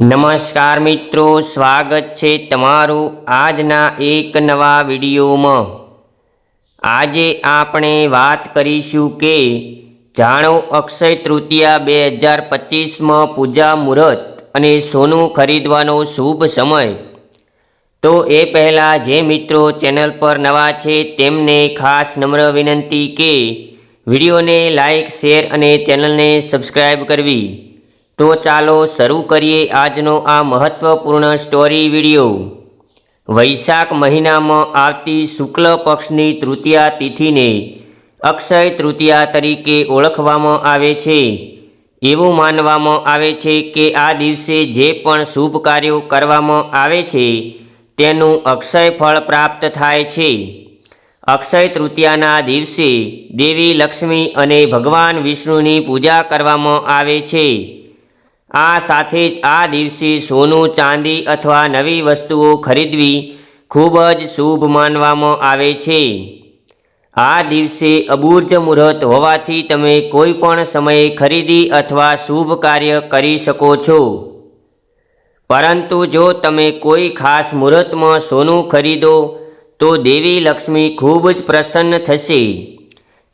નમસ્કાર મિત્રો, સ્વાગત છે તમારું આજના એક નવા વિડીયોમાં. આજે આપણે વાત કરીશું કે, જાણો અક્ષય તૃતીયા બે હજાર પચીસમાં પૂજા મુહૂર્ત અને સોનું ખરીદવાનો શુભ સમય. તો એ પહેલાં જે મિત્રો ચેનલ પર નવા છે, તેમને ખાસ નમ્ર વિનંતી કે, વિડીયોને લાઈક, શેર અને ચેનલને સબસ્ક્રાઈબ કરવી. તો ચાલો શરૂ કરીએ આજનો આ મહત્વપૂર્ણ સ્ટોરી વીડિયો વૈશાખ મહિનામાં આવતી શુક્લ પક્ષની તૃતીયા તિથિને અક્ષય તૃતીયા તરીકે ઓળખવામાં આવે છે. એવું માનવામાં આવે છે કે આ દિવસે જે પણ શુભ કાર્યો કરવામાં આવે છે, તેનું અક્ષય ફળ પ્રાપ્ત થાય છે. અક્ષય તૃતીયાના દિવસે દેવી લક્ષ્મી અને ભગવાન વિષ્ણુની પૂજા કરવામાં આવે છે. આ સાથે જ આ દિવસે સોનું, ચાંદી અથવા નવી વસ્તુઓ ખરીદવી ખૂબ જ શુભ માનવામાં આવે છે. આ દિવસે અબૂર્જ મુહૂર્ત હોવાથી તમે કોઈ પણ સમયે ખરીદી અથવા શુભ કાર્ય કરી શકો છો. પરંતુ જો તમે કોઈ ખાસ મુહૂર્તમાં સોનું ખરીદો, તો દેવી લક્ષ્મી ખૂબ જ પ્રસન્ન થશે.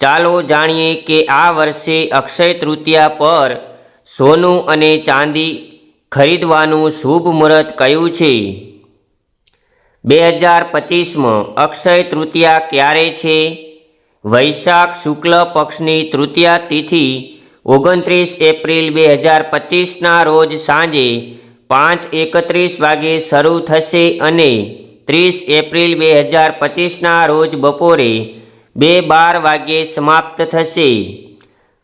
ચાલો જાણીએ કે આ વર્ષે અક્ષય તૃતીયા પર સોનું અને ચાંદી ખરીદવાનું શુભ મુહૂર્ત કયું છે? બે હજાર પચીસમાં અક્ષય તૃતીયા ક્યારે છે? વૈશાખ શુક્લ પક્ષની તૃતીયા તિથિ ઓગણત્રીસ એપ્રિલ બે હજાર પચીસના રોજ સાંજે પાંચ એકત્રીસ વાગે શરૂ થશે અને ત્રીસ એપ્રિલ બે હજાર પચીસના રોજ બપોરે બે બાર વાગ્યે સમાપ્ત થશે.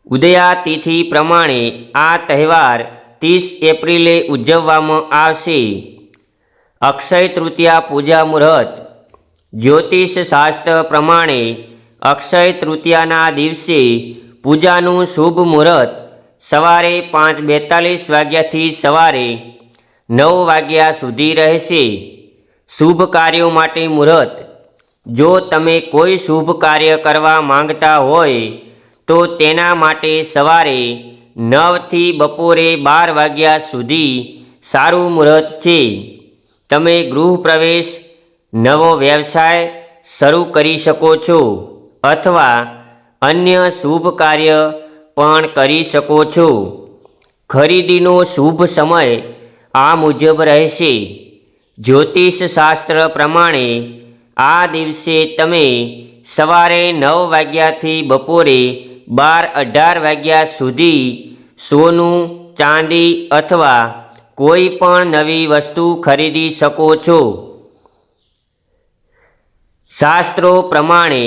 ઉદયા તિથિ પ્રમાણે આ તહેવાર ત્રીસ એપ્રિલે ઉજવવામાં આવશે. અક્ષય તૃતીયા પૂજા મુહૂર્ત. જ્યોતિષ શાસ્ત્ર પ્રમાણે અક્ષય તૃતીયાના દિવસે પૂજાનું શુભ મુહૂર્ત સવારે પાંચ બેતાલીસ વાગ્યાથી સવારે નવ વાગ્યા સુધી રહેશે. શુભ કાર્યો માટે મુહૂર્ત. જો તમે કોઈ શુભ કાર્ય કરવા માંગતા હોય તો તેના માટે સવારે નવથી બપોરે બાર વાગ્યા સુધી સારું મુહૂર્ત છે. તમે ગૃહ પ્રવેશ, નવો વ્યવસાય શરૂ કરી શકો છો અથવા અન્ય શુભ કાર્ય પણ કરી શકો છો. ખરીદીનો શુભ સમય આ મુજબ રહેશે. જ્યોતિષ શાસ્ત્ર પ્રમાણે આ દિવસે તમે સવારે નવ વાગ્યાથી બપોરે બાર અઢાર વાગ્યા સુધી સોનું, ચાંદી અથવા કોઈ પણ નવી વસ્તુ ખરીદી શકો છો. શાસ્ત્રો પ્રમાણે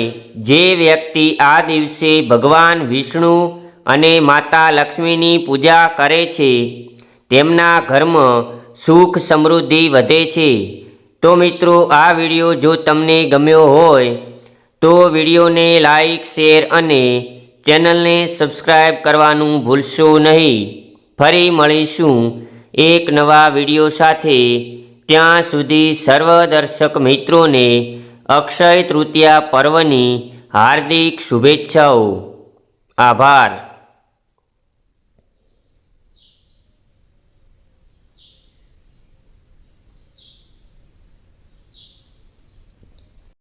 જે વ્યક્તિ આ દિવસે ભગવાન વિષ્ણુ અને માતા લક્ષ્મીની પૂજા કરે છે, તેમના ઘરમાં સુખ સમૃદ્ધિ વધે છે. તો મિત્રો, આ વીડિયો જો તમને ગમ્યો હોય, તો વિડીયોને લાઈક, શેર અને ચેનલને સબસ્ક્રાઈબ કરવાનું ભૂલશો નહીં. ફરી મળીશું એક નવા વીડિયો સાથે. ત્યાં સુધી સર્વ દર્શક મિત્રોને અક્ષય તૃતીયા પર્વની હાર્દિક શુભેચ્છાઓ. આભાર.